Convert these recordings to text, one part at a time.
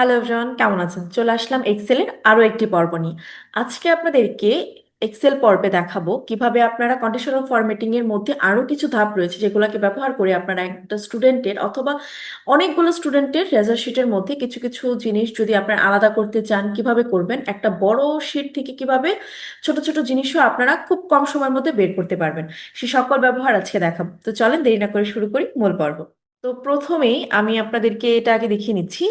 Hello everyone কেমন আছেন? চলে আসলাম এক্সেলের আরও একটি পর্ব নিয়ে। আজকে আপনাদেরকে এক্সেল পর্বে দেখাবো কীভাবে আপনারা কন্ডিশনাল ফরম্যাটিং এর মধ্যে আরও কিছু ধাপ রয়েছে যেগুলোকে ব্যবহার করে আপনারা একটা স্টুডেন্টের অথবা অনেকগুলো স্টুডেন্টের রেজাল্ট শিটের মধ্যে কিছু কিছু জিনিস যদি আপনারা আলাদা করতে চান, কীভাবে করবেন, একটা বড় শিট থেকে কীভাবে ছোট ছোট জিনিসও আপনারা খুব কম সময়ের মধ্যে বের করতে পারবেন। সে সকল ব্যবহার আজকে দেখাবো। তো চলেন দেরি না করে শুরু করি মূল পর্ব। তো প্রথমেই আমি আপনাদেরকে এটা আগে দেখিয়ে নিচ্ছি।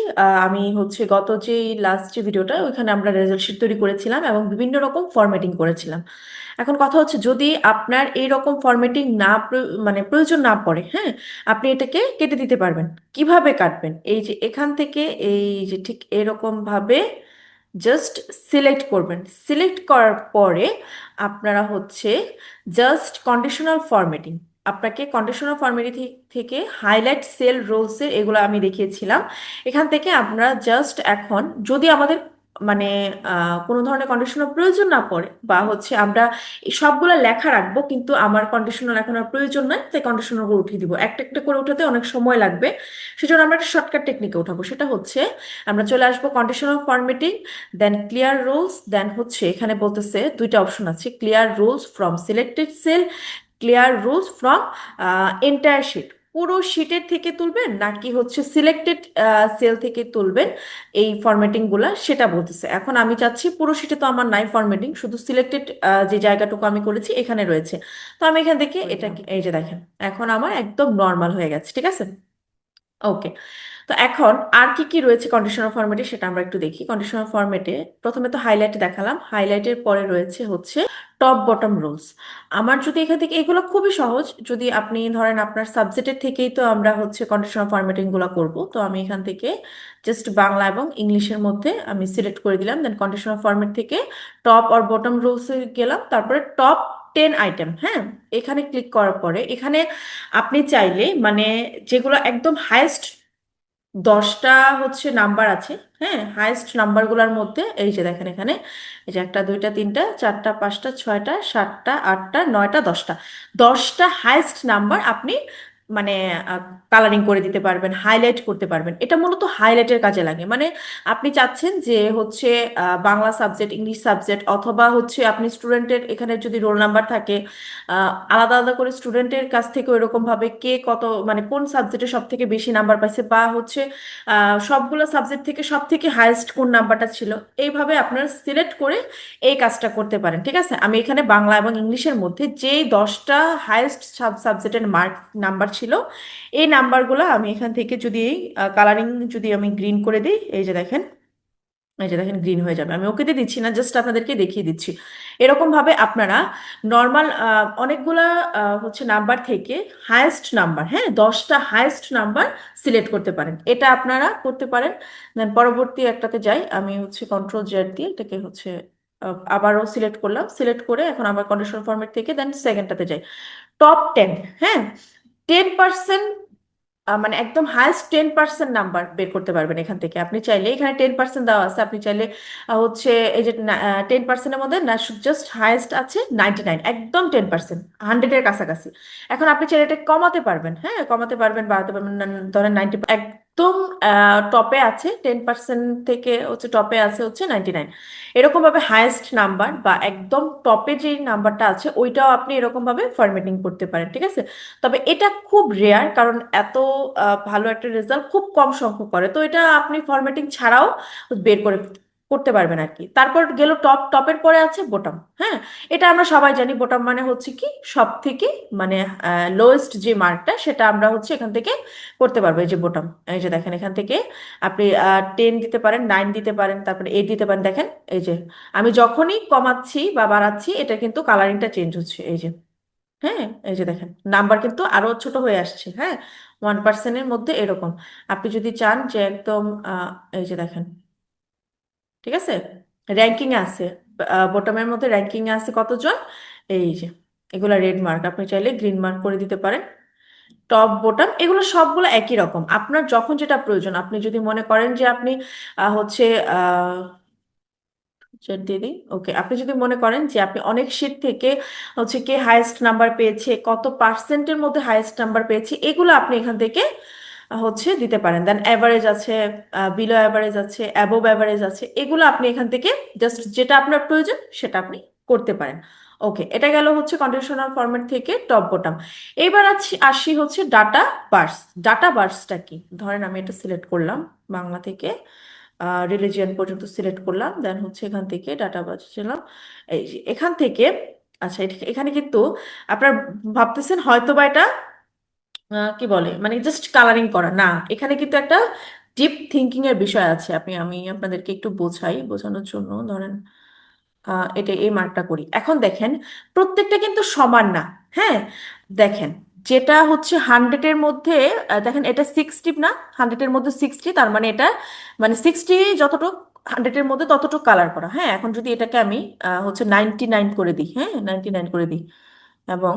আমি হচ্ছে গত যে লাস্ট যে ভিডিওটা ওইখানে আমরা রেজাল্ট শিট তৈরি করেছিলাম এবং বিভিন্ন রকম ফরম্যাটিং করেছিলাম। এখন কথা হচ্ছে, যদি আপনার এই রকম ফরম্যাটিং না মানে প্রয়োজন না পড়ে হ্যাঁ আপনি এটাকে কেটে দিতে পারবেন। কীভাবে কাটবেন? এই যে এখান থেকে এই যে ঠিক এরকম ভাবে জাস্ট সিলেক্ট করবেন। সিলেক্ট করার পরে আপনারা হচ্ছে জাস্ট কন্ডিশনাল ফরম্যাটিং আপনাকে কন্ডিশনাল ফরম্যাটিং থেকে হাইলাইট সেল রোলসের এগুলো আমি দেখিয়েছিলাম। এখান থেকে আমরা জাস্ট এখন যদি আমাদের মানে কোনো ধরনের কন্ডিশনার প্রয়োজন না পড়ে, বা হচ্ছে আমরা সবগুলো লেখা রাখব, কিন্তু আমার কন্ডিশনার এখন আর প্রয়োজন নাই, তাই কন্ডিশনাল করে উঠিয়ে দিব। একটা একটা করে উঠাতে অনেক সময় লাগবে, সেজন্য আমরা একটা শর্টকাট টেকনিকে উঠাবো। সেটা হচ্ছে, আমরা চলে আসব conditional formatting then clear rules then হচ্ছে এখানে বলতেছে দুইটা অপশন আছে clear rules from selected cell clear rules from entire sheet পুরো শিটের থেকে তুলবেন নাকি হচ্ছে সিলেক্টেড সেল থেকে তুলবেন এই ফরম্যাটিংগুলো সেটা বলতেছে। এখন আমি চাচ্ছি পুরো শিটে তো আমার নাই ফরম্যাটিং শুধু সিলেক্টেড যে জায়গাটুকু আমি করেছি এখানে রয়েছে। তো আমি এখান থেকে এটা এই যে দেখেন এখন আমার একদম নর্মাল হয়ে গেছে ঠিক আছে? ওকে তো এখন আর কি কি রয়েছে কন্ডিশনাল ফরম্যাটে সেটা আমরা একটু দেখি। কন্ডিশনাল ফরম্যাটে প্রথমে তো হাইলাইট দেখালাম। হাইলাইটের পরে রয়েছে হচ্ছে টপ বটম রুলস আমার যদি এখান থেকে, এগুলো খুবই সহজ। যদি আপনি ধরেন আপনার সাবজেক্টের থেকেই তো আমরা হচ্ছে কন্ডিশনাল ফরম্যাটিংগুলো করব। তো আমি এখান থেকে জাস্ট বাংলা এবং ইংলিশের মধ্যে আমি সিলেক্ট করে দিলাম। দেন কন্ডিশনাল ফরম্যাট থেকে টপ আর বটম রুলসে গেলাম। তারপরে টপ টেন আইটেম হ্যাঁ? এখানে ক্লিক করার পরে এখানে আপনি চাইলে মানে যেগুলো একদম হায়েস্ট দশটা হচ্ছে নাম্বার আছে হ্যাঁ? হায়েস্ট নাম্বারগুলোর মধ্যে এই যে দেখেন এখানে, এই যে একটা, দুইটা, তিনটা, চারটা, পাঁচটা, ছয়টা, সাতটা, আটটা, নয়টা, দশটা। দশটা হায়েস্ট নাম্বার আপনি মানে কালারিং করে দিতে পারবেন হাইলাইট করতে পারবেন। এটা মূলত হাইলাইটের কাজে লাগে। মানে আপনি চাচ্ছেন যে হচ্ছে বাংলা সাবজেক্ট ইংলিশ সাবজেক্ট অথবা হচ্ছে আপনি স্টুডেন্টের এখানে যদি রোল নাম্বার থাকে আলাদা আলাদা করে স্টুডেন্টের কাছ থেকে এরকম ভাবে কে কত মানে কোন সাবজেক্টে সব থেকে বেশি নাম্বার পাইছে বা হচ্ছে সবগুলো সাবজেক্ট থেকে সব থেকে হাইয়েস্ট কোন নাম্বারটা ছিল, এইভাবে আপনারা সিলেক্ট করে এই কাজটা করতে পারেন। ঠিক আছে? আমি এখানে বাংলা এবং ইংলিশের মধ্যে যে দশটা হাইয়েস্ট সাব সাবজেক্টের মার্ক নাম্বার ছিল। এই নাম্বারগুলো আমি এখান থেকে যদি এই কালারিং যদি আমি গ্রিন করে দিই, এই যে দেখেন, এই যে দেখেন গ্রিন হয়ে যাবে। আমি ওকে দিয়ে দিচ্ছি না জাস্ট আপনাদেরকে দেখিয়ে দিচ্ছি। এরকম ভাবে আপনারা নর্মাল অনেকগুলা হচ্ছে নাম্বার থেকে হায়েস্ট নাম্বার হ্যাঁ দশটা হায়েস্ট নাম্বার সিলেক্ট করতে পারেন। এটা আপনারা করতে পারেন। দেন পরবর্তী একটাতে যাই, আমি হচ্ছে কন্ট্রোল জেড দিয়ে এটাকে হচ্ছে আবারও সিলেক্ট করলাম। সিলেক্ট করে এখন আবার কন্ডিশন ফর্মেট থেকে দেন সেকেন্ডটাতে যাই। টপ টেন হ্যাঁ টেন পার্সেন্ট মানে একদম হায়েস্ট টেন পার্সেন্ট নাম্বার বের করতে পারবেন এখান থেকে। আপনি চাইলে এখানে টেন পার্সেন্ট দেওয়া আছে। আপনি চাইলে হচ্ছে এই যে টেন পার্সেন্টের মধ্যে না জাস্ট হায়েস্ট আছে নাইনটি নাইন একদম টেন পার্সেন্ট হান্ড্রেডের কাছাকাছি। এখন আপনি চাইলে এটা কমাতে পারবেন হ্যাঁ কমাতে পারবেন, বাড়াতে পারবেন, ধরেন নাইনটি একদম টপে আছে টেন পার্সেন্ট থেকে হচ্ছে টপে আছে হচ্ছে নাইনটি নাইন এরকমভাবে হায়েস্ট নাম্বার বা একদম টপে যে নাম্বারটা আছে, ওইটাও আপনি এরকমভাবে ফরম্যাটিং করতে পারেন, ঠিক আছে? তবে এটা খুব রেয়ার কারণ এত ভালো একটা রেজাল্ট খুব কম সংখ্যক করে। তো এটা আপনি ফরম্যাটিং ছাড়াও বের করে করতে পারবেন আর কি। তারপর গেল টপ টপের পরে আছে বোটাম হ্যাঁ? এটা আমরা সবাই জানি বোটাম মানে হচ্ছে কি সব থেকে মানে লোয়েস্ট যে মার্কটা সেটা আমরা হচ্ছে এখান থেকে করতে পারব। এই যে বোটাম এই যে দেখেন এখান থেকে আপনি টেন দিতে পারেন নাইন দিতে পারেন, তারপরে এইট দিতে পারেন। দেখেন, এই যে আমি যখনই কমাচ্ছি বা বাড়াচ্ছি এটা কিন্তু কালারিংটা চেঞ্জ হচ্ছে, এই যে হ্যাঁ? এই যে দেখেন নাম্বার কিন্তু আরও ছোট হয়ে আসছে হ্যাঁ? ওয়ান পার্সেন্টের মধ্যে এরকম। আপনি যদি চান যে একদম এই যে দেখেন ঠিক আছে? র্যাঙ্কিং আছে। বটমের মধ্যে র্যাঙ্কিং আছে কতজন? এই যে, এগুলো রেড মার্ক আপনি চাইলে গ্রিন মার্ক করে দিতে পারেন। টপ বোটাম এগুলো সবগুলো একই রকম। আপনার যখন যেটা প্রয়োজন, আপনি যদি মনে করেন যে আপনি হচ্ছে দিয়ে দিই। ওকে আপনি যদি মনে করেন যে আপনি অনেক শীট থেকে হচ্ছে কে হাইয়েস্ট নাম্বার পেয়েছে, কত পার্সেন্টের মধ্যে হাইয়েস্ট নাম্বার পেয়েছে, এগুলো আপনি এখান থেকে হচ্ছে দিতে পারেন। দেন অ্যাভারেজ আছে বিলো অ্যাভারেজ আছে অ্যাবোভ অ্যাভারেজ আছে, এগুলো আপনি এখান থেকে জাস্ট যেটা আপনার প্রয়োজন সেটা আপনি করতে পারেন। ওকে এটা গেল হচ্ছে কন্ডিশনাল ফরম্যাট থেকে টপ বোটাম এবার আছি, আসি হচ্ছে ডাটা বার্স ডাটা বার্সটা কি? ধরেন আমি এটা সিলেক্ট করলাম, বাংলা থেকে রিলিজিয়ান পর্যন্ত সিলেক্ট করলাম দেন হচ্ছে এখান থেকে ডাটা বার্স ছিলাম এই এখান থেকে আচ্ছা এখানে কিন্তু আপনার ভাবতেছেন হয়তো বা এটা কি বলে? মানে জাস্ট কালারিং করা। না, এখানে কিন্তু একটা ডিপ থিঙ্কিং এর বিষয় আছে। আপনি, আমি আপনাদেরকে একটু বোঝাই বোঝানোর জন্য। ধরেন এটা এই মার্কটা করি। এখন দেখেন, প্রত্যেকটা কিন্তু সমান না। হ্যাঁ? দেখেন, যেটা হচ্ছে হান্ড্রেডের মধ্যে দেখেন এটা সিক্সটি না হান্ড্রেডের মধ্যে সিক্সটি তার মানে এটা মানে সিক্সটি যতটুকু হান্ড্রেডের মধ্যে ততটুকু কালার করা। হ্যাঁ? এখন যদি এটাকে আমি হচ্ছে নাইনটি নাইন করে দিই। হ্যাঁ? নাইনটি নাইন করে দিই। এবং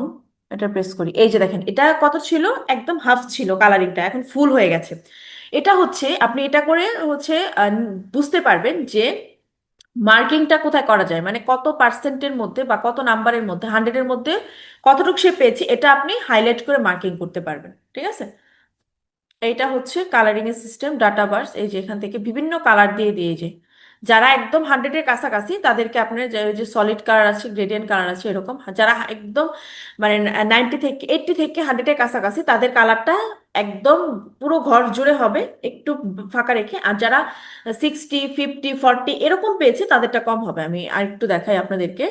এটা প্রেস করি। এই যে দেখেন, এটা কত ছিল? একদম হাফ ছিল কালারিংটা এখন ফুল হয়ে গেছে। এটা হচ্ছে, আপনি এটা করে হচ্ছে বুঝতে পারবেন যে মার্কিংটা কোথায় করা যায়? মানে কত পার্সেন্টের মধ্যে বা কত নাম্বারের মধ্যে হান্ড্রেডের মধ্যে কতটুকু সে পেয়েছে, এটা আপনি হাইলাইট করে মার্কিং করতে পারবেন। ঠিক আছে? এইটা হচ্ছে কালারিং এর সিস্টেম ডাটা বার্স এই যে এখান থেকে বিভিন্ন কালার দিয়ে দিয়ে যে যারা একদম হান্ড্রেডের কাছাকাছি, তাদেরকে আপনার যে সলিড কালার আছে গ্রেডিয়েন্ট কালার আছে, এরকম। যারা একদম মানে নাইনটি থেকে এইটটি থেকে হান্ড্রেডের কাছাকাছি, তাদের কালারটা একদম পুরো ঘর জুড়ে হবে, একটু ফাঁকা রেখে। আর যারা সিক্সটি ফিফটি ফর্টি এরকম পেয়েছে, তাদেরটা কম হবে। আমি আর একটু দেখাই আপনাদেরকে।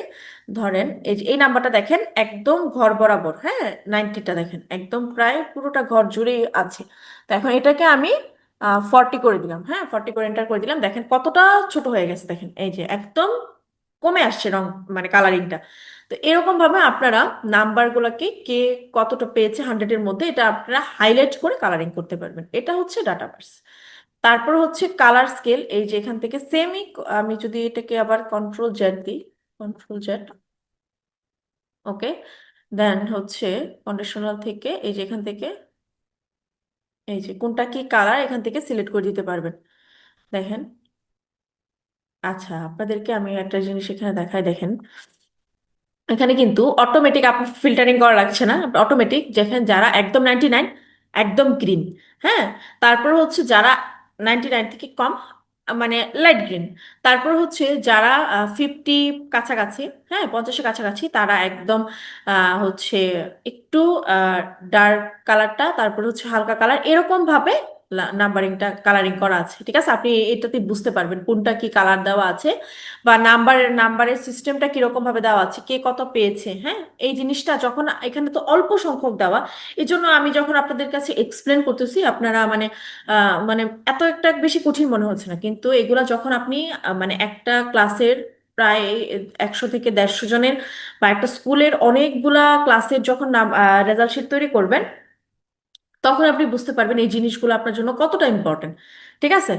ধরেন, এই যে, এই নাম্বারটা দেখেন, একদম ঘর বরাবর হ্যাঁ? নাইনটিটা দেখেন, একদম প্রায় পুরোটা ঘর জুড়েই আছে। তো এখন এটাকে আমি ফর্টি করে দিলাম। হ্যাঁ ফর্টি করে এন্টার করে দিলাম। দেখেন কতটা ছোট হয়ে গেছে, দেখেন। এই যে একদম কমে আসছে রং মানে কালারিংটা তো এরকম ভাবে আপনারা নাম্বার গুলাকে কে কতটা পেয়েছে হান্ড্রেডের মধ্যে, এটা আপনারা হাইলাইট করে কালারিং করতে পারবেন। এটা হচ্ছে ডাটাবার্স তারপর হচ্ছে কালার স্কেল এই যে এখান থেকে সেমই আমি যদি এটাকে আবার কন্ট্রোল জেড দিই কন্ট্রোল জেড ওকে দেন হচ্ছে কন্ডিশনাল থেকে, এই যে এখান থেকে এই যে কোনটা কি কালার, এখান থেকে সিলেক্ট করে দিতে পারবেন। দেখেন। আচ্ছা আপনাদেরকে আমি একটা জিনিস এখানে দেখাই, দেখেন। এখানে কিন্তু অটোমেটিক আপনি ফিল্টারিং করা লাগছে না অটোমেটিক যেখানে যারা একদম নাইনটি নাইন একদম গ্রিন হ্যাঁ? তারপর হচ্ছে যারা নাইনটি নাইন থেকে কম মানে লাইট গ্রিন। তারপর হচ্ছে যারা ফিফটি কাছাকাছি হ্যাঁ পঞ্চাশের কাছাকাছি, তারা একদম হচ্ছে একটু ডার্ক কালারটা তারপর হচ্ছে হালকা কালার এরকম ভাবে নাম্বারিংটা কালারিং করা আছে, ঠিক আছে? আপনি এটাতে বুঝতে পারবেন কোনটা কি কালার দেওয়া আছে বা নাম্বারের নাম্বারের সিস্টেমটা কীরকম ভাবে দেওয়া আছে, কে কত পেয়েছে হ্যাঁ? এই জিনিসটা যখন, এখানে তো অল্প সংখ্যক দেওয়া এই জন্য আমি যখন আপনাদের কাছে এক্সপ্লেন করতেছি, আপনারা মানে মানে এত একটা বেশি কঠিন মনে হচ্ছে না, কিন্তু এগুলা যখন আপনি মানে একটা ক্লাসের প্রায় একশো থেকে দেড়শো জনের বা একটা স্কুলের অনেকগুলা ক্লাসের যখন নাম রেজাল্ট শিট তৈরি করবেন তখন আপনি বুঝতে পারবেন এই জিনিসগুলো আপনার জন্য কতটা ইম্পর্টেন্ট ঠিক আছে?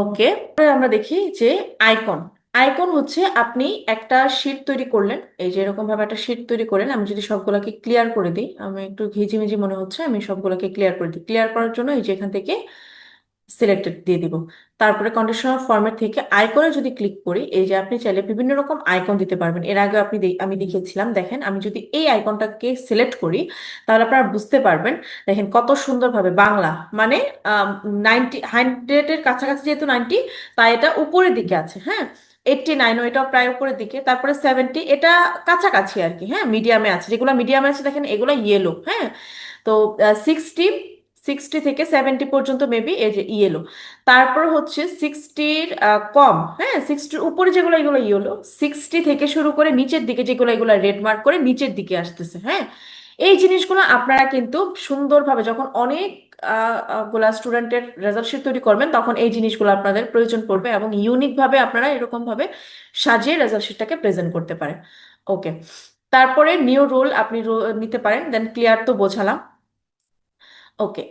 ওকে আমরা দেখি যে আইকন আইকন হচ্ছে আপনি একটা শিট তৈরি করলেন। এই যে এরকম ভাবে একটা শিট তৈরি করেন আমি যদি সবগুলোকে ক্লিয়ার করে দিই, আমি একটু ঘিজিমিজি মনে হচ্ছে, আমি সবগুলোকে ক্লিয়ার করে দিই। ক্লিয়ার করার জন্য এই যে এখান থেকে সিলেক্টেড দিয়ে দিব। তারপরে কন্ডিশনাল ফরম্যাট থেকে আইকনে যদি ক্লিক করি, এই যে আপনি চাইলে বিভিন্ন রকম আইকন দিতে পারবেন। এর আগে আপনি আমি দেখিয়েছিলাম, দেখেন আমি যদি এই আইকনটাকে সিলেক্ট করি, তাহলে আপনারা বুঝতে পারবেন, দেখেন কত সুন্দরভাবে বাংলা মানে নাইনটি হান্ড্রেডের কাছাকাছি যেহেতু নাইনটি তাই এটা উপরের দিকে আছে হ্যাঁ? এইটটি নাইনও এটাও প্রায় উপরের দিকে, তারপরে সেভেন্টি এটা কাছাকাছি আর কি হ্যাঁ? মিডিয়ামে আছে, যেগুলো মিডিয়ামে আছে, দেখেন এগুলো ইয়েলো হ্যাঁ? তো সিক্সটি সিক্সটি থেকে সেভেন্টি পর্যন্ত মেবি এই যে ইয়েলো তারপর হচ্ছে সিক্সটির কম হ্যাঁ সিক্সটির উপরে যেগুলো, এগুলো ইয়েলো সিক্সটি থেকে শুরু করে নিচের দিকে যেগুলো, এগুলো রেড মার্ক করে নিচের দিকে আসতেছে হ্যাঁ? এই জিনিসগুলো আপনারা কিন্তু সুন্দরভাবে যখন অনেকগুলা স্টুডেন্টের রেজাল্ট শিট তৈরি করবেন, তখন এই জিনিসগুলো আপনাদের প্রয়োজন পড়বে এবং ইউনিকভাবে আপনারা এরকমভাবে সাজিয়ে রেজাল্ট শিটটাকে প্রেজেন্ট করতে পারেন। ওকে তারপরে নিউ রোল আপনি নিতে পারেন দেন ক্লিয়ার তো বোঝালাম। ওকে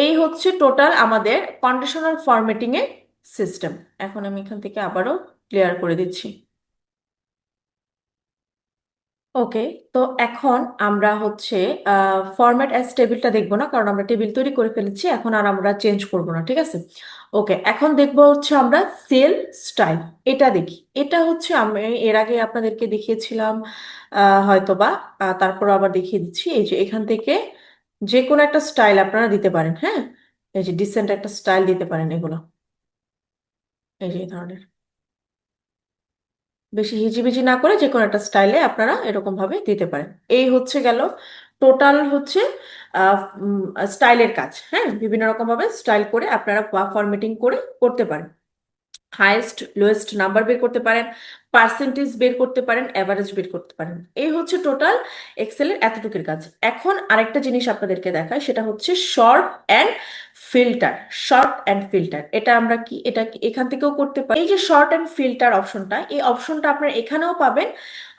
এই হচ্ছে টোটাল আমাদের কন্ডিশনাল ফরম্যাটিং এর সিস্টেম এখন আমি এখান থেকে আবারও ক্লিয়ার করে দিচ্ছি। ওকে তো এখন আমরা হচ্ছে ফরম্যাট অ্যাজ টেবিলটা দেখব না, কারণ আমরা টেবিল তৈরি করে ফেলেছি, এখন আর আমরা চেঞ্জ করব না, ঠিক আছে? ওকে এখন দেখব হচ্ছে আমরা সেল স্টাইল এটা দেখি। এটা হচ্ছে আমি এর আগে আপনাদেরকে দেখিয়েছিলাম হয়তোবা তারপর আবার দেখিয়ে দিচ্ছি, এই যে এখান থেকে যে কোনো একটা স্টাইল আপনারা দিতে পারেন হ্যাঁ? এই যে ডিসেন্ট একটা স্টাইল দিতে পারেন এগুলো। এই যে ধরনের। বেশি হিজিবিজি না করে যে কোনো একটা স্টাইলে আপনারা এরকম ভাবে দিতে পারেন। এই হচ্ছে গেল টোটাল হচ্ছে স্টাইলের কাজ হ্যাঁ? বিভিন্ন রকম ভাবে স্টাইল করে আপনারা ফরম্যাটিং করে করতে পারেন। হাইয়েস্ট লোয়েস্ট নাম্বার বের করতে পারেন পার্সেন্টেজ বের করতে পারেন অ্যাভারেজ বের করতে পারেন। এই হচ্ছে টোটাল এক্সেলের এতটুকুর কাজ। এখন আরেকটা জিনিস আপনাদেরকে দেখায় সেটা হচ্ছে sort and filter sort and filter এটা আমরা কি, এটা এখান থেকেও করতে পারি। এই যে শর্ট অ্যান্ড ফিল্টার অপশনটা এই অপশনটা আপনারা এখানেও পাবেন।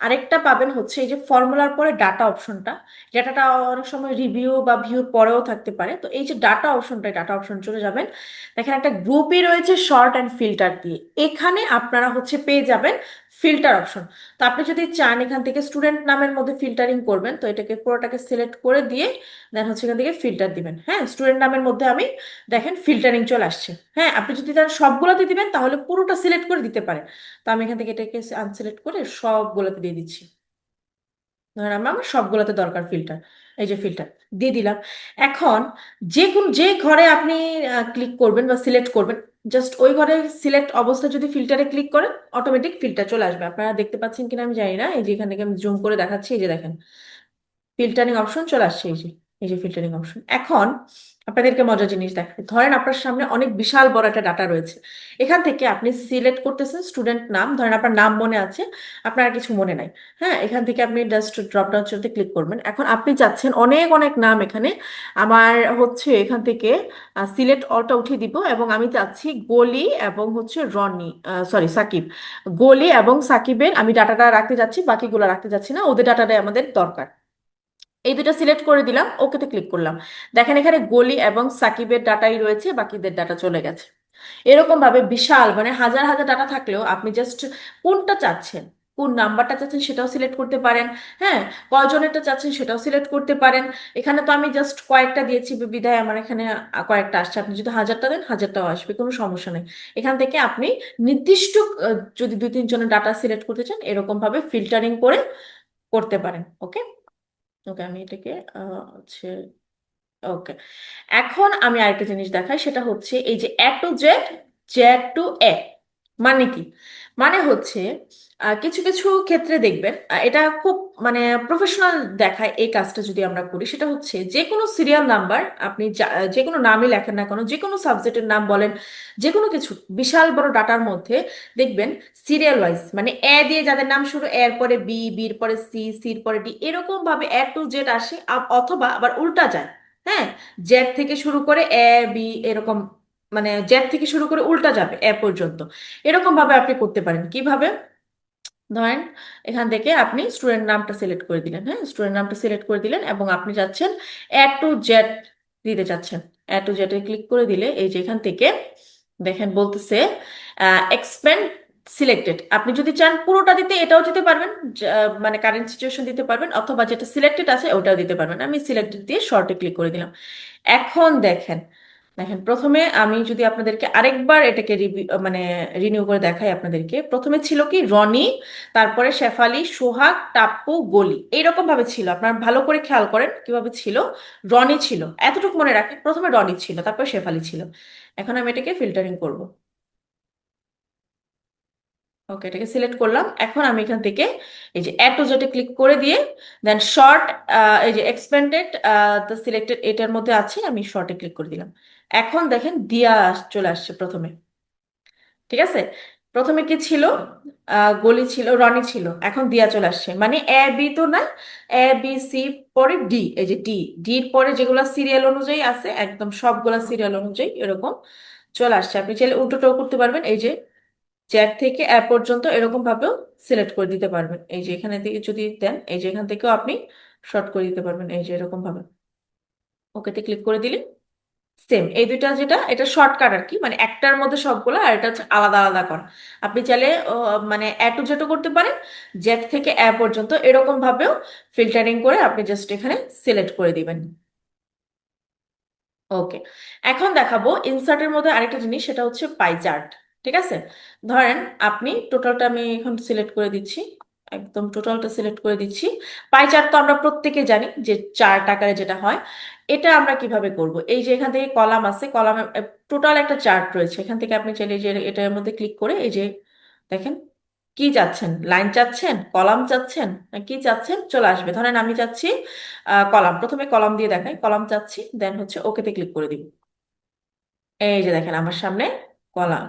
আরেকটা পাবেন হচ্ছে এই যে ফর্মুলার পরে ডাটা অপশনটা ডাটাটা অনেক সময় রিভিউ বা ভিউর পরেও থাকতে পারে। তো এই যে ডাটা অপশনটা ডাটা অপশন চলে যাবেন। দেখেন একটা গ্রুপই রয়েছে শর্ট অ্যান্ড ফিল্টার দিয়ে। এখানে আপনারা হচ্ছে পেয়ে যাবেন ফিল্টার অপশন তো আপনি যদি চান এখান থেকে স্টুডেন্ট নামের মধ্যে ফিল্টারিং করবেন, তো এটাকে পুরোটাকে সিলেক্ট করে দিয়ে দেন হচ্ছে এখান থেকে ফিল্টার দিবেন। হ্যাঁ স্টুডেন্ট নামের মধ্যে আমি দেখেন ফিল্টারিং চলে আসছে। হ্যাঁ আপনি যদি তার সবগুলোতে দিবেন, তাহলে পুরোটা সিলেক্ট করে দিতে পারেন। তো আমি এখান থেকে এটাকে আনসিলেক্ট করে সবগুলোতে দিয়ে দিচ্ছি। ধরেন আমার আমার সবগুলোতে দরকার ফিল্টার এই যে ফিল্টার দিয়ে দিলাম। এখন যে কোন যে ঘরে আপনি ক্লিক করবেন বা সিলেক্ট করবেন জাস্ট ওই ঘরে সিলেক্ট অবস্থা যদি ফিল্টারে ক্লিক করেন অটোমেটিক ফিল্টার চলে আসবে। আপনারা দেখতে পাচ্ছেন কিনা আমি জানি না। এই যে এখান থেকে আমি জুম করে দেখাচ্ছি, এই যে দেখেন। ফিল্টারিং অপশন চলে আসছে, এই যে। এই যে ফিল্টারিং অপশন এখন আপনাদেরকে মজার জিনিস দেখাই। ধরেন আপনার সামনে অনেক বিশাল বড় একটা ডাটা রয়েছে। এখান থেকে আপনি সিলেক্ট করতেছেন স্টুডেন্ট নাম। ধরেন আপনার নাম মনে আছে, আপনার কিছু মনে নাই। হ্যাঁ এখান থেকে আপনি জাস্ট ড্রপ ডাউন চিহ্নতে ক্লিক করবেন। এখন আপনি চাচ্ছেন অনেক অনেক নাম এখানে। আমার হচ্ছে এখান থেকে সিলেক্ট অলটা উঠিয়ে দিব এবং আমি চাচ্ছি গলি এবং হচ্ছে রনি সরি সাকিব। গলি এবং সাকিবের আমি ডাটাটা রাখতে যাচ্ছি, বাকিগুলো রাখতে যাচ্ছি না। ওদের ডাটাটাই আমাদের দরকার। এই দুটো সিলেক্ট করে দিলাম, ওকেতে ক্লিক করলাম। দেখেন এখানে গলি এবং সাকিবের ডাটাই রয়েছে, বাকিদের ডাটা চলে গেছে। এরকম ভাবে বিশাল মানে হাজার হাজার ডাটা থাকলেও আপনি জাস্ট কোনটা চাচ্ছেন, কোন নাম্বারটা চাচ্ছেন সেটাও সিলেক্ট করতে পারেন হ্যাঁ? কয়জনেরটা চাচ্ছেন সেটাও সিলেক্ট করতে পারেন। এখানে তো আমি জাস্ট কয়েকটা দিয়েছি, বিধায় আমার এখানে কয়েকটা আসছে। আপনি যদি হাজারটা দেন, হাজারটাও আসবে, কোনো সমস্যা নেই। এখান থেকে আপনি নির্দিষ্ট যদি দুই তিনজনের ডাটা সিলেক্ট করতে চান, এরকমভাবে ফিল্টারিং করে করতে পারেন ওকে ওকে, আমি এটাকে হচ্ছে, ওকে। এখন আমি আরেকটা জিনিস দেখাই, সেটা হচ্ছে এই যে A to Z Z to A মানে কি? মানে হচ্ছে কিছু কিছু ক্ষেত্রে দেখবেন এটা খুব মানে প্রফেশনাল দেখায় এই কাজটা যদি আমরা করি। সেটা হচ্ছে যে কোনো সিরিয়াল নাম্বার আপনি যে কোনো নামই লেখেন না কেন যে কোনো সাবজেক্টের নাম বলেন যে কোনো কিছু, বিশাল বড় ডাটার মধ্যে দেখবেন সিরিয়াল ওয়াইজ মানে এ দিয়ে যাদের নাম শুরু, এর পরে বি, বির পরে সি, সির পরে ডি এরকম ভাবে এ টু জেড আসে অথবা আবার উল্টা যায়। হ্যাঁ? জেড থেকে শুরু করে এ, বি, এরকম মানে জেড থেকে শুরু করে উল্টা যাবে এ পর্যন্ত। এরকম ভাবে আপনি করতে পারেন। কীভাবে? ধরেন, এখান থেকে আপনি স্টুডেন্ট নামটা সিলেক্ট করে দিলেন হ্যাঁ? স্টুডেন্ট নামটা সিলেক্ট করে দিলেন এবং আপনি যাচ্ছেন এ টু জেড দিতে চাচ্ছেন এ টু জেড ক্লিক করে দিলে এই যে এখান থেকে দেখেন বলতেছে এক্সপেন্ড সিলেক্টেড আপনি যদি চান পুরোটা দিতে, এটাও দিতে পারবেন মানে কারেন্ট সিচুয়েশন দিতে পারবেন অথবা যেটা সিলেক্টেড আছে ওটাও দিতে পারবেন। আমি সিলেক্টেড দিয়ে শর্টে ক্লিক করে দিলাম। এখন দেখেন দেখেন, প্রথমে আমি যদি আপনাদেরকে আরেকবার এটাকে মানে রিনিউ করে দেখাই আপনাদেরকে। প্রথমে ছিল কি রনি, তারপরে শেফালি, সোহাগ, টাপ্পু, গলি। এইরকম ভাবে ছিল। আপনার ভালো করে খেয়াল করেন কীভাবে ছিল। রনি ছিল। এতটুকু মনে রাখেন, প্রথমে রনি ছিল, তারপর শেফালি ছিল। এখন আমি এটাকে ফিল্টারিং করব। ওকে এটাকে সিলেক্ট করলাম। এখন আমি এখান থেকে এই যে অ্যাড টু জেটে ক্লিক করে দিয়ে দেন শর্ট এই যে এক্সপেন্ডেড দ্য সিলেক্টেড এটার মধ্যে আছে, আমি শর্টে ক্লিক করে দিলাম। এখন দেখেন দিয়া চলে আসছে প্রথমে। ঠিক আছে? প্রথমে কি ছিল? গলি ছিল, রনি ছিল। এখন দিয়া চলে আসছে। মানে এ, বি তো না? এ, বি, সি পরে ডি, এই যে ডি। ডির পরে যেগুলো সিরিয়াল অনুযায়ী আছে, একদম সবগুলা সিরিয়াল অনুযায়ী এরকম চলে আসছে। আপনি চাইলে উল্টোটাও করতে পারবেন। এই যে জ্যাক থেকে অ্যাপ পর্যন্ত এরকম ভাবেও সিলেক্ট করে দিতে পারবেন। এই যে এখানে থেকে যদি দেন, এই যে এখান থেকেও আপনি শর্ট করে দিতে পারবেন। এই যে এরকম ভাবে। ওকেতে ক্লিক করে দিলে সেম এই দুইটা যেটা, এটা শর্টকাট আর কি। মানে একটার মধ্যে সবগুলো আর এটা হচ্ছে আলাদা আলাদা করা। আপনি চাইলে মানে অ্যা টু করতে পারেন জেট থেকে অ্যা পর্যন্ত এরকম ভাবেও ফিল্টারিং করে আপনি জাস্ট এখানে সিলেক্ট করে দিবেন। ওকে এখন দেখাবো ইনসার্টের মধ্যে আরেকটা জিনিস, সেটা হচ্ছে পাই চার্ট ঠিক আছে? ধরেন, আপনি টোটালটা আমি এখন সিলেক্ট করে দিচ্ছি। একদম টোটালটা সিলেক্ট করে দিচ্ছি। পাই চার্ট তো আমরা প্রত্যেকে জানি যে চার্ট আকারে যেটা হয়। এটা আমরা কীভাবে করব? এই যে এখান থেকে কলাম আছে, কলামে টোটাল একটা চার্ট রয়েছে। এখান থেকে আপনি চাইলে যে এটার মধ্যে ক্লিক করে এই যে, দেখেন, কি চাচ্ছেন? লাইন চাচ্ছেন? কলাম চাচ্ছেন? কি চাচ্ছেন? চলে আসবে। ধরেন আমি চাচ্ছি কলাম। প্রথমে কলাম দিয়ে দেখাই। কলাম চাচ্ছি দেন হচ্ছে ওকেতে ক্লিক করে দিব। এই যে দেখেন আমার সামনে কলাম।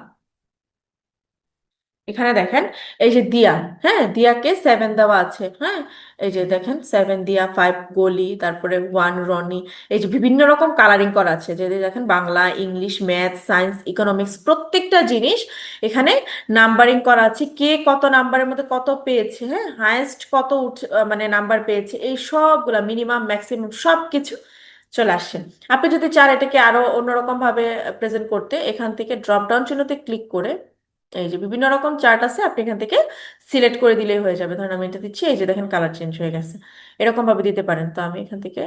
এখানে দেখেন, এই যে দিয়া হ্যাঁ? দিয়াকে সেভেন দেওয়া আছে হ্যাঁ? এই যে দেখেন সেভেন দিয়া ফাইভ গলি, তারপরে ওয়ান রনি, এই যে বিভিন্ন রকম কালারিং করা আছে, যে দেখেন Bangla, English math science economics প্রত্যেকটা জিনিস এখানে নাম্বারিং করা আছে, কে কত নাম্বারের মধ্যে কত পেয়েছে হ্যাঁ? হায়েস্ট কত মানে নাম্বার পেয়েছে, এই সবগুলা মিনিমাম ম্যাক্সিমাম সব কিছু চলে আসছেন আপনি যদি চান এটাকে আরও অন্যরকম ভাবে প্রেজেন্ট করতে, এখান থেকে ড্রপ ডাউন চিহ্নতে ক্লিক করে এই যে বিভিন্ন রকম চার্ট আছে, আপনি এখান থেকে সিলেক্ট করে দিলেই হয়ে যাবে। ধরেন আমি এটা দিচ্ছি, এই যে দেখেন কালার চেঞ্জ হয়ে গেছে। এরকম ভাবে দিতে পারেন। তো আমি এখান থেকে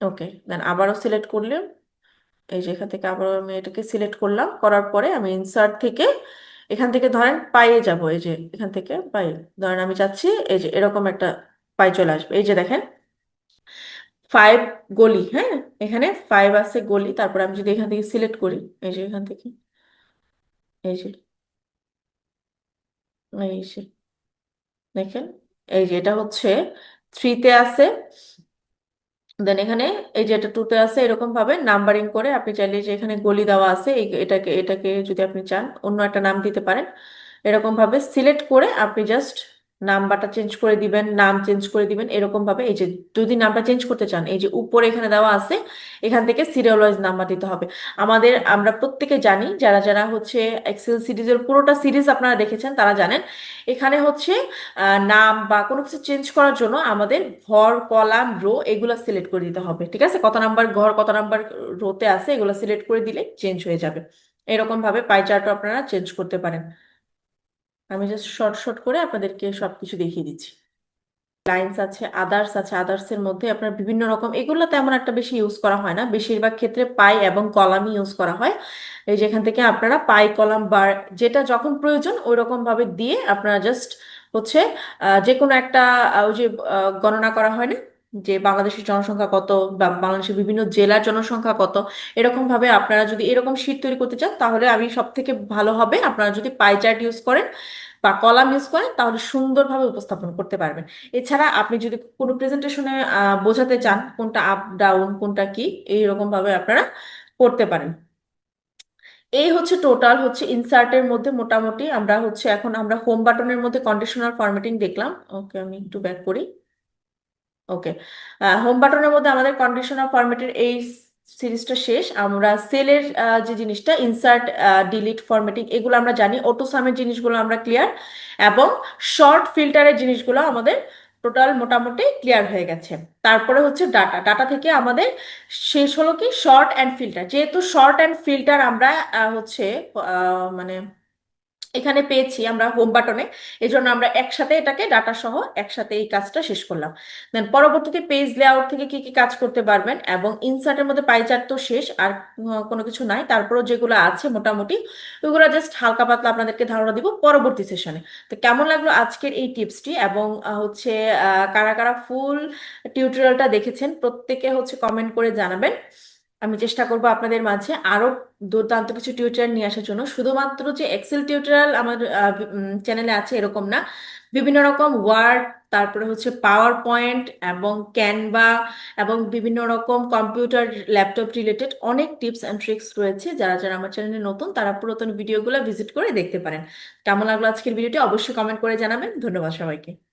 ওকে দেন আবারও সিলেক্ট করলে এই যে এখান থেকে আবারও আমি এটাকে সিলেক্ট করলাম। করার পরে আমি ইনসার্ট থেকে এখান থেকে ধরেন পাইয়ে যাব। এই যে এখান থেকে পাই ধরেন আমি চাচ্ছি এই যে এরকম একটা পাই চলে আসবে। এই যে দেখেন ফাইভ গলি হ্যাঁ? এখানে ফাইভ আছে গলি। তারপর আমি যদি এখান থেকে সিলেক্ট করি, এই যে এখান থেকে এই যে এই যে, দেখেন, এই যে এটা হচ্ছে থ্রিতে আছে। দেন এখানে এই যে এটা টুতে আছে এরকম ভাবে নাম্বারিং করে আপনি চাইলে যে এখানে গলি দেওয়া আছে এটাকে এটাকে যদি আপনি চান, অন্য একটা নাম দিতে পারেন। এরকম ভাবে সিলেক্ট করে আপনি জাস্ট নাম্বারটা চেঞ্জ করে দিবেন, নাম চেঞ্জ করে দিবেন, এরকম ভাবে এই যে যদি নামটা চেঞ্জ করতে চান, এই যে উপরে এখানে দেওয়া আছে, এখান থেকে সিরিয়াল ওয়াইজ নাম্বার দিতে হবে। আমাদের, আমরা প্রত্যেকে জানি, যারা যারা হচ্ছে এক্সেল সিরিজের পুরোটা সিরিজ আপনারা দেখেছেন, তারা জানেন, এখানে হচ্ছে নাম বা কোনো কিছু চেঞ্জ করার জন্য আমাদের ঘর কলাম, রো এগুলো সিলেক্ট করে দিতে হবে, ঠিক আছে? কত নাম্বার ঘর, কত নাম্বার রোতে আছে, এগুলো সিলেক্ট করে দিলে চেঞ্জ হয়ে যাবে। এরকম ভাবে আপনারা চেঞ্জ করতে পারেন। আমি জাস্ট শর্ট শর্ট করে আপনাদেরকে সবকিছু দেখিয়ে দিচ্ছি। লাইন্স আছে আদার্স আছে আদার্স এর মধ্যে আপনার বিভিন্ন রকম, এগুলো তেমন একটা বেশি ইউজ করা হয় না। বেশিরভাগ ক্ষেত্রে পাই এবং কলামই ইউজ করা হয়। এই যেখান থেকে আপনারা পাই, কলাম বার যেটা যখন প্রয়োজন ওই রকম ভাবে দিয়ে আপনারা জাস্ট হচ্ছে যে কোনো একটা ওই যে গণনা করা হয় না? যে বাংলাদেশের জনসংখ্যা কত বা বাংলাদেশের বিভিন্ন জেলার জনসংখ্যা কত, এরকম ভাবে আপনারা যদি এরকম শীট তৈরি করতে চান, তাহলে আমি সব থেকে ভালো হবে আপনারা যদি পাই চার্ট ইউজ করেন বা কলাম ইউজ করেন, তাহলে সুন্দরভাবে উপস্থাপন করতে পারবেন। এছাড়া আপনি যদি কোনো প্রেজেন্টেশনে বোঝাতে চান কোনটা আপ ডাউন কোনটা কি, এইরকম ভাবে আপনারা করতে পারেন। এই হচ্ছে টোটাল হচ্ছে ইনসার্টের মধ্যে মোটামুটি আমরা হচ্ছে এখন আমরা হোম বাটনের মধ্যে কন্ডিশনাল ফরম্যাটিং দেখলাম। ওকে আমি একটু ব্যাক করি। ওকে হোম বাটনের মধ্যে আমাদের কন্ডিশনাল ফরম্যাটের এই সিরিজটা শেষ। আমরা সেলের যে জিনিসটা ইনসার্ট ডিলিট ফরম্যাটিং এগুলো আমরা জানি। অটো সামের জিনিসগুলো আমরা ক্লিয়ার এবং শর্ট ফিল্টারের জিনিসগুলো আমাদের টোটাল মোটামুটি ক্লিয়ার হয়ে গেছে। তারপরে হচ্ছে ডাটা ডাটা থেকে আমাদের শেষ হলো কি? শর্ট অ্যান্ড ফিল্টার যেহেতু শর্ট অ্যান্ড ফিল্টার আমরা হচ্ছে মানে এখানে পেয়েছি আমরা হোম বাটনে জন্য আমরা একসাথে এটাকে ডাটা সহ একসাথে এই কাজটা শেষ করলাম। দেন পরবর্তীতে পেজ লেআউট থেকে কি কি কাজ করতে পারবেন এবং ইনসার্টের মধ্যে পাই চার্ট তো শেষ, আর কোনো কিছু নাই। তারপরও যেগুলো আছে মোটামুটি ওইগুলো জাস্ট হালকা পাতলা আপনাদেরকে ধারণা দিব পরবর্তী সেশনে তো কেমন লাগল আজকের এই টিপসটি এবং হচ্ছে কারা কারা ফুল টিউটোরিয়ালটা দেখেছেন, প্রত্যেকে হচ্ছে কমেন্ট করে জানাবেন। আমি চেষ্টা করব আপনাদের মাঝে আরও দুর্দান্ত কিছু টিউটোরিয়াল নিয়ে আসার জন্য। শুধুমাত্র যে এক্সেল টিউটোরিয়াল আমার চ্যানেলে আছে এরকম না। বিভিন্ন রকম ওয়ার্ড তারপরে হচ্ছে পাওয়ার পয়েন্ট এবং ক্যানভা এবং বিভিন্ন রকম কম্পিউটার ল্যাপটপ রিলেটেড অনেক টিপস অ্যান্ড ট্রিক্স রয়েছে। যারা যারা আমার চ্যানেলে নতুন, তারা পুরাতন ভিডিওগুলো ভিজিট করে দেখতে পারেন। কেমন লাগল আজকের ভিডিওটি অবশ্যই কমেন্ট করে জানাবেন। ধন্যবাদ সবাইকে।